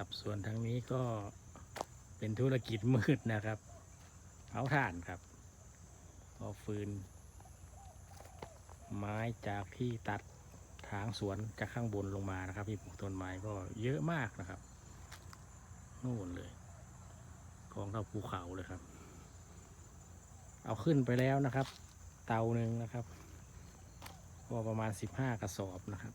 ครับส่วนทางนี้ก็เป็นธุรกิจมืดนะครับเผาถ่านครับเอาฟืน ไม้จากที่ตัดทางสวนจากข้างบนลงมานะครับ ที่ปลูกต้นไม้ก็เยอะมากนะครับนู่นเลยกองเท่าภูเขาเลยครับ เอาขึ้นไปแล้วนะครับ เตาหนึ่งนะครับ ก็ประมาณสิบห้ากระสอบนะครับ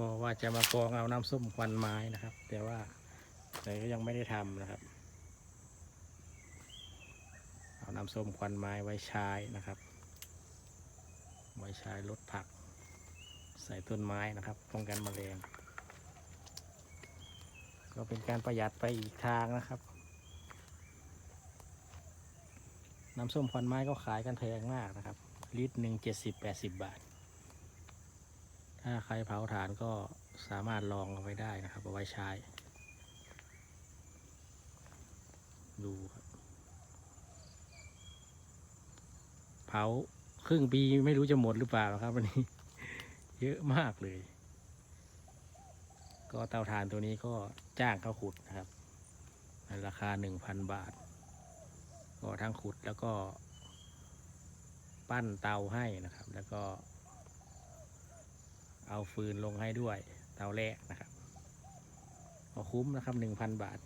ก็ว่าจะมากองเอาน้ำส้มควันไม้นะครับ แต่ว่าแต่ก็ยังไม่ได้ทำนะครับ เอาน้ำส้มควันไม้ไว้ใช้นะครับ ไว้ใช้ลดผัก ใส่ต้นไม้นะครับป้องกันมแมลงก็เป็นการประหยัดไปอีกทางนะครับ น้ำส้มควันไม้ก็ขายกันแพงมากนะครับ ลิตรหนึ่งเจ็ดสิบแปดสิบบาท ถ้าใครเผาถ่านก็สามารถลองเอาไว้ได้นะครับเอาไว้ใช้ ดูครับ เผาครึ่งปีไม่รู้จะหมดหรือเปล่าครับวันนี้ เยอะมากเลย ก็เตาถ่านตัวนี้ก็จ้างเขาขุดนะครับในราคาหนึ่งพันบาท ก็ทั้งขุดแล้วก็ ปั้นเตาให้นะครับ แล้วก็ เอาฟืนลงให้ด้วยเตาแรกนะครับก็คุ้มนะครับหนึ่งพันบาท